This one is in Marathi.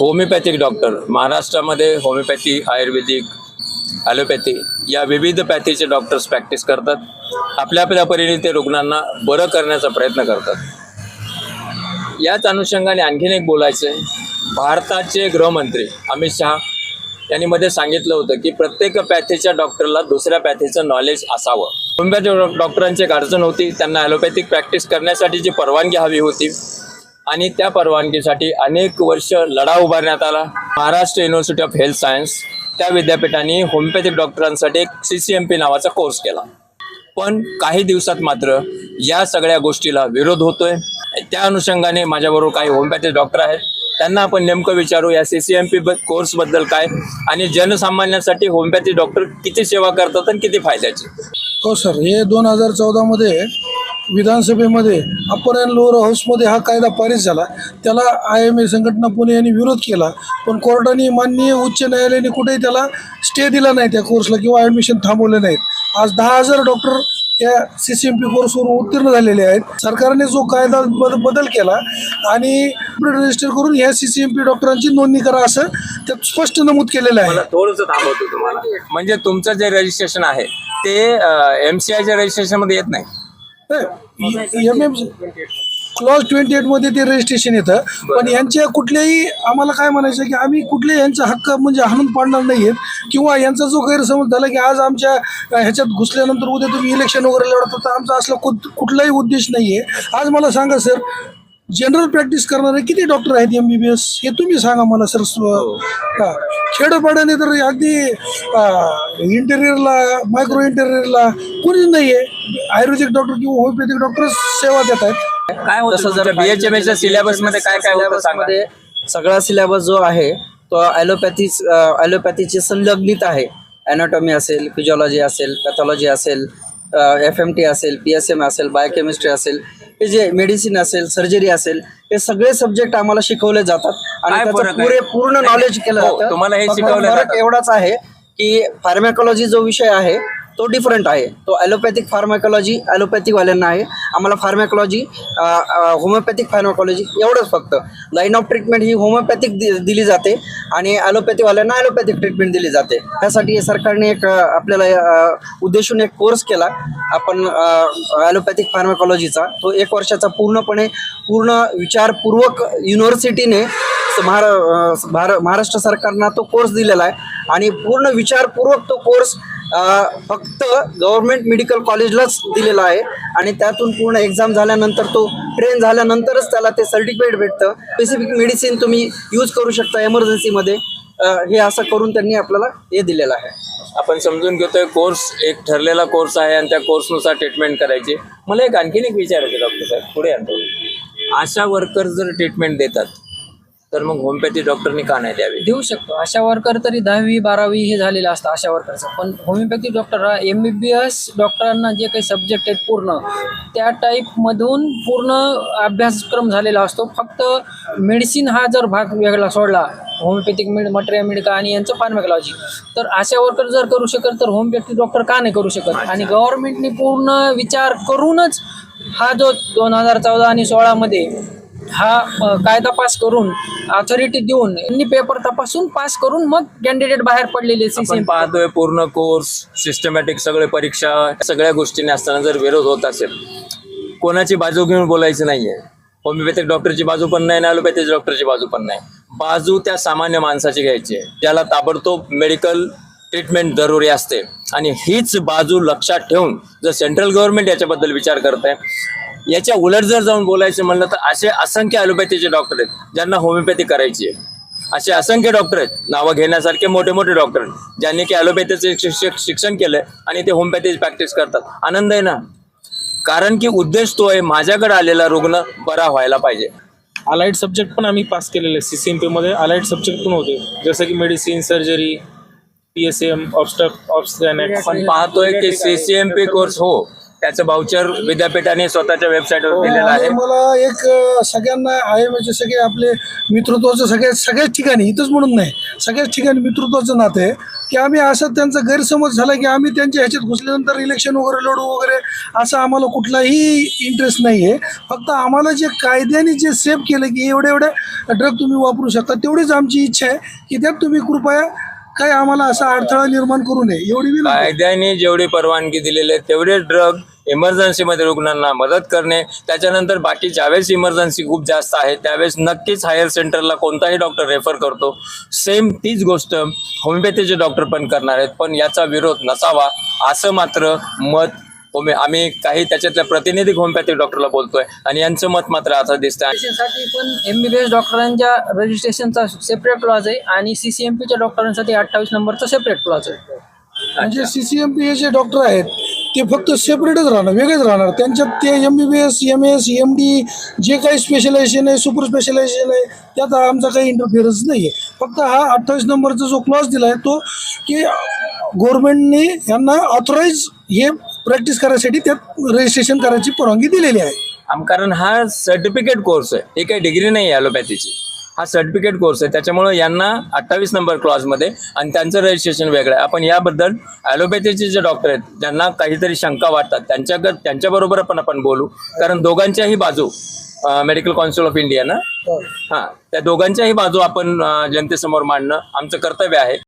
होमिओपॅथिक डॉक्टर महाराष्ट्रामध्ये होमिओपॅथी आयुर्वेदिक ॲलोपॅथी या विविध पॅथीचे डॉक्टर्स प्रॅक्टिस करतात. आपल्या आपल्या परीने ते रुग्णांना बरं करण्याचा प्रयत्न करतात. याच अनुषंगाने आणखीन एक बोलायचं आहे भारताचे गृहमंत्री अमित शहा यांनी मध्ये सांगितलं होतं की प्रत्येक पॅथीच्या डॉक्टरला दुसऱ्या पॅथीचं नॉलेज असावं. होमिओपॅथी डॉक्टरांची एक अडचण होती त्यांना ॲलोपॅथिक प्रॅक्टिस करण्यासाठी जी परवानगी हवी होती आणि त्या परवानगीसाठी अनेक वर्ष लढा उभारण्यात आला. Maharashtra university of health science त्या विद्यापीठाने होमिओपॅथिक डॉक्टरांसाठी एक सी सी एम पी नावाचा कोर्स केला. पण काही दिवसात मात्र या सगळ्या गोष्टीला विरोध होतोय. त्या अनुषंगाने माझ्याबरोबर काही होमिओपॅथिक डॉक्टर आहेत. त्यांना आपण नेमकं विचारू या सी सी एम पी कोर्सबद्दल काय? आणि जनसामान्यांसाठी होमिओपॅथी डॉक्टर किती सेवा करतात आणि किती फायद्याची? हो सर हे दोन हजार चौदामध्ये विधानसभेमध्ये अप्पर अँड लोअर हाऊसमध्ये हा कायदा पारित झाला. त्याला आय एम ए संघटना पुणे यांनी विरोध केला. पण कोर्टाने माननीय उच्च न्यायालयाने कुठेही त्याला स्टे दिला नाही त्या कोर्सला किंवा ॲडमिशन थांबवले नाहीत. आज दहा हजार डॉक्टर या सी सी एम पी कोर्सवरून उत्तीर्ण झालेले आहेत. सरकारने जो कायदा बद बदल केला आणि रजिस्टर करून ह्या सी सी एम पी डॉक्टरांची नोंदणी करा असं त्यात स्पष्ट नमूद केलेलं आहे. मला थोडंसं थांबवतो तुम्हाला. म्हणजे तुमचं जे रजिस्ट्रेशन आहे ते एम सी आयच्या रजिस्ट्रेशनमध्ये येत नाही. एम एम क्लॉज ट्वेंटी एटमध्ये ते रजिस्ट्रेशन येतं. पण यांच्या कुठल्याही आम्हाला काय म्हणायचं की आम्ही कुठल्याही यांचा हक्क म्हणजे हाणून पाडणार नाही आहेत. किंवा यांचा जो गैरसमज झाला की आज आमच्या ह्याच्यात घुसल्यानंतर उद्या तुम्ही इलेक्शन वगैरे लढत तर आमचा असला कुठ कुठलाही उद्देश नाही आहे आज मला सांगा सर जनरल प्रॅक्टिस करणारे किती डॉक्टर आहेत एम बी बी एस हे तुम्ही सांगा मला सर हां. खेडोपाड्याने तर अगदी इंटेरियरला मायक्रो इंटेरियरला कोणीच नाही आहे आयुर्वेदिक डॉक्टर किंवा होमिओपॅथिक डॉक्टर सेवा देत आहेत. काय होतं तुमच्या बीएचएमएच्या सिलेबसमध्ये काय काय होतं मध्ये? सगळा सिलेबस जो आहे तो ॲलोपॅथी ॲलोपॅथीची संलग्नित आहे. ॲनाटॉमी असेल फिजिओलॉजी असेल पॅथॉलॉजी असेल एफ एम टी असेल पी एस एम असेल बायोकेमिस्ट्री असेल हे जे मेडिसिन असेल सर्जरी असेल हे सगळे सब्जेक्ट आम्हाला शिकवले जातात. आणि त्याचं? पुरे पूर्ण नॉलेज केलं हो, जातं. तुम्हाला हे शिकवलं. एवढाच आहे की फार्मॅकॉलॉजी जो विषय आहे तो डिफरंट आहे. तो ॲलोपॅथिक फार्मॅकॉलॉजी ॲलोपॅथिकवाल्यांना आहे. आम्हाला फार्मॅकॉलॉजी होमिओपॅथिक फार्मॅकॉलॉजी एवढंच फक्त. लाईन ऑफ ट्रीटमेंट ही होमिओपॅथिक दि दिली जाते आणि ॲलोपॅथीवाल्यांना ॲलोपॅथिक ट्रीटमेंट दिली जाते. त्यासाठी सरकारने एक आपल्याला उद्देशून एक कोर्स केला. आपण ॲलोपॅथिक फार्मॅकॉलॉजीचा तो एक वर्षाचा पूर्णपणे पूर्ण विचारपूर्वक युनिव्हर्सिटीने महारा भार महाराष्ट्र सरकारनं तो कोर्स दिलेला आहे. आणि पूर्ण विचारपूर्वक तो कोर्स फक्त गव्हर्नमेंट मेडिकल कॉलेजलाच दिलेला आहे. आणि त्यातून पूर्ण एक्झाम झाल्यानंतर तो ट्रेन झाल्यानंतरच त्याला ते सर्टिफिकेट भेटतं. स्पेसिफिक मेडिसिन तुम्ही यूज करू शकता एमर्जन्सीमध्ये हे असं करून त्यांनी आपल्याला हे दिलेलं आहे. आपण समजून घेतोय कोर्स एक ठरलेला कोर्स आहे आणि त्या कोर्सनुसार ट्रीटमेंट करायची. मला एक आणखीन एक विचारायचं डॉक्टर साहेब. पुढे आणतो. आशा वर्कर जर ट्रीटमेंट देतात तर मग होमिओपॅथी डॉक्टरनी का नाही द्यावी? देऊ शकतो. आशा वर्कर तरी दहावी बारावी हे झालेलं असतं आशा वर्करचं. पण होमिओपॅथी डॉक्टर हा एम बी बी एस डॉक्टरांना जे काही सब्जेक्ट आहेत पूर्ण त्या टाईपमधून पूर्ण अभ्यासक्रम झालेला असतो. फक्त मेडिसिन हा जर भाग वेगळा सोडला होमिओपॅथिक मेड मटेरियल मेडिका आणि यांचं फार्मॅकॉलॉजी तर आशा वर्कर जर करू शकत तर होमिओपॅथी डॉक्टर का नाही करू शकत? आणि गव्हर्नमेंटने पूर्ण विचार करूनच हा जो दोन हजार चौदा आणि सोळामध्ये हा कायदा पास करून अथॉरिटी देऊन पेपर तपासून पास करून मग कॅन्डिडेट बाहेर पडलेले आपण पाहतोय पूर्ण कोर्स सिस्टमॅटिक सगळे परीक्षा सगळ्या गोष्टींनी असताना जर विरोध होत असेल कोणाची बाजू घेऊन बोलायचं नाहीये. होमिओपॅथिक डॉक्टरची बाजू पण नाही आणि ॲलोपॅथिक डॉक्टरची बाजू पण नाही. बाजू त्या सामान्य माणसाची घ्यायची आहे. ज्याला ताबडतोब मेडिकल ट्रीटमेंट जरुरी असते. आणि हीच बाजू लक्षात ठेवून जर सेंट्रल गव्हर्नमेंट याच्याबद्दल विचार करत आहे याच्या उलट जर जाऊन बोलायचं म्हणलं तर असे असंख्य ॲलोपॅथीचे डॉक्टर आहेत ज्यांना होमिओपॅथी करायची आहे. असे असंख्य डॉक्टर आहेत नावं घेण्यासारखे मोठे मोठे डॉक्टर आहेत ज्यांनी की ॲलोपॅथीचे शिक्षक शिक्षण केलंय आणि ते होमिओपॅथी प्रॅक्टिस करतात. आनंद आहे ना? कारण की उद्देश तो आहे माझ्याकडे आलेला रुग्ण बरा व्हायला पाहिजे. अलाइड सब्जेक्ट पण आम्ही पास केलेले सी सी एम पीमध्ये अलाइड सब्जेक्ट पण होते. जसं की medicine surgery P S M obstetric obstetrics आपण पाहतोय की सीसीएमपी कोर्स हो त्याचं भाऊचर विद्यापीठाने स्वतःच्या वेबसाईटवर दिलेलं आहे. मला एक सगळ्यांना आहे म्हणजे सगळे आपले मित्रत्वाचं सगळ्या सगळ्याच ठिकाणी इथंच म्हणून नाही सगळ्याच ठिकाणी मित्रत्वाचं नातं आहे. की आम्ही असं त्यांचा गैरसमज झाला की आम्ही त्यांच्या ह्याच्यात घुसल्यानंतर इलेक्शन वगैरे लढू वगैरे असं आम्हाला कुठलाही इंटरेस्ट नाही आहे फक्त आम्हाला जे कायद्याने जे सेफ केलं की एवढे एवढे ड्रग तुम्ही वापरू शकता तेवढीच आमची इच्छा आहे की त्यात तुम्ही कृपया काही आम्हाला असा अडथळा निर्माण करू नये एवढी विनंती आहे. कायद्याने जेवढी परवानगी दिलेली आहे तेवढे ड्रग इमर्जन्सीमध्ये रुग्णांना मदत करणे त्याच्यानंतर बाकी ज्यावेळेस इमर्जन्सी खूप जास्त आहे त्यावेळेस नक्कीच हायर सेंटरला कोणताही डॉक्टर रेफर करतो सेम तीच गोष्ट होमिओपॅथीचे डॉक्टर पण करणार आहेत पण याचा विरोध नसावा असं मात्र मत होमे आम्ही काही त्याच्यातल्या प्रतिनिधी होमिओपॅथिक डॉक्टरला बोलतोय. आणि यांचं मत मात्र असं दिसतं साठी पण एम बी बी एस डॉक्टरांच्या रजिस्ट्रेशनचा सेपरेट क्लॉज आहे आणि सी सी एम पीच्या डॉक्टरांसाठी अठ्ठावीस नंबरचा सेपरेट क्लॉज आहे. म्हणजे सी सी एम पी हे जे डॉक्टर आहेत ते फक्त सेपरेटच राहणार वेगळेच राहणार. त्यांच्यात ते M B B S M S M D जे काही स्पेशलायझेशन आहे सुपर स्पेशलायझेशन आहे त्यात आमचा काही इंटरफिअरन्स नाही आहे फक्त हा अठ्ठावीस नंबरचा जो क्लॉज दिला आहे तो की गव्हर्नमेंटने यांना ऑथराईज हे प्रॅक्टिस करायसाठी त्यात रजिस्ट्रेशन करायची परवानगी दिलेली आहे. कारण हा सर्टिफिकेट कोर्स आहे. हे काही डिग्री नाही आहे ॲलोपॅथीची हा सर्टिफिकेट कोर्स आहे. त्याच्यामुळं यांना अठ्ठावीस नंबर क्लॉजमध्ये आणि त्यांचं रजिस्ट्रेशन वेगळं आहे. आपण याबद्दल ॲलोपॅथीचे जे डॉक्टर आहेत ज्यांना काहीतरी शंका वाटतात त्यांच्याकडे त्यांच्याबरोबर पण आपण बोलू. कारण दोघांच्याही बाजू मेडिकल काउन्सिल ऑफ इंडिया ना? हां. त्या दोघांच्याही बाजू आपण जनतेसमोर मांडणं आमचं कर्तव्य आहे.